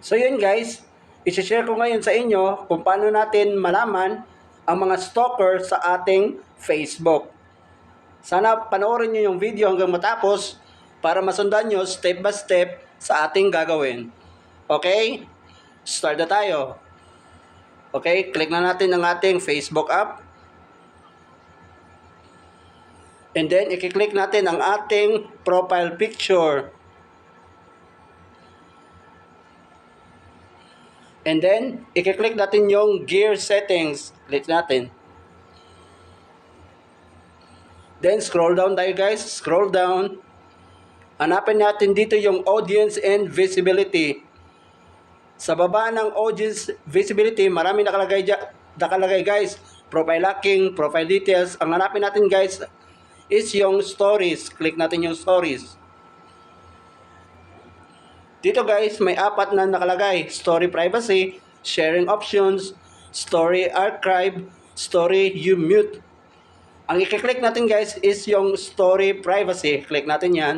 So yun guys, isi-share ko ngayon sa inyo kung paano natin malaman ang mga stalker sa ating Facebook. Sana panoorin nyo yung video hanggang matapos para masundan nyo step by step sa ating gagawin. Okay? Start na tayo. Okay, click na natin ang ating Facebook app. And then, i-click natin ang ating profile picture. And then, i-click natin yung gear settings. Click natin. Then, scroll down tayo guys. Scroll down. Hanapin natin dito yung audience and visibility. Sa baba ng audience visibility, marami nakalagay, nakalagay guys. Profile locking, profile details. Ang hanapin natin guys is yung stories. Click natin yung stories. Dito guys, may apat na nakalagay. Story privacy, sharing options, story archive, story you mute. Ang i-click natin guys is yung story privacy. Click natin yan.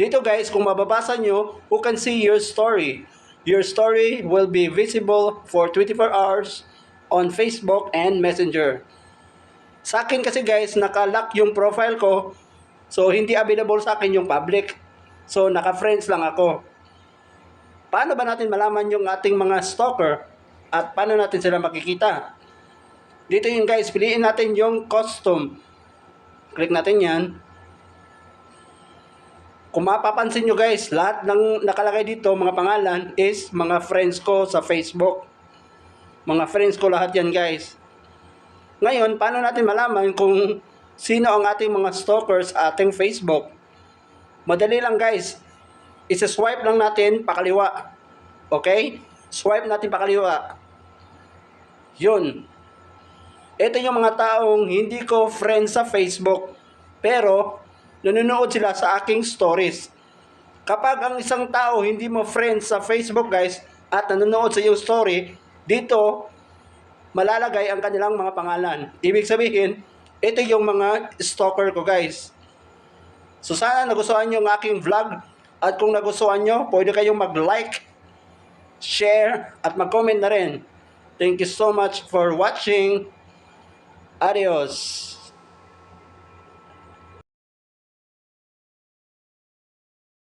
Dito guys, kung mababasa nyo, who can see your story. Your story will be visible for 24 hours on Facebook and Messenger. Sa akin kasi guys, naka-lock yung profile ko. So, hindi available sa akin yung public. So, naka-friends lang ako. Paano ba natin malaman yung ating mga stalker? At paano natin sila makikita? Dito yung guys, piliin natin yung custom. Click natin yan. Kung mapapansin nyo guys, lahat ng nakalagay dito, mga pangalan, is mga friends ko sa Facebook. Mga friends ko lahat yan guys. Ngayon, paano natin malaman kung sino ang ating mga stalkers sa ating Facebook? Madali lang guys. Isa-swipe lang natin pakaliwa. Okay? Swipe natin pakaliwa. Yun. Ito yung mga taong hindi ko friend sa Facebook. Pero, nanonood sila sa aking stories. Kapag ang isang tao hindi mo friend sa Facebook guys at nanonood sa iyong story, dito malalagay ang kanilang mga pangalan. Ibig sabihin, ito yung mga stalker ko guys. So sana nagustuhan nyo ang aking vlog at kung nagustuhan nyo, pwede kayong mag-like, share at mag-comment na rin. Thank you so much for watching. Adios.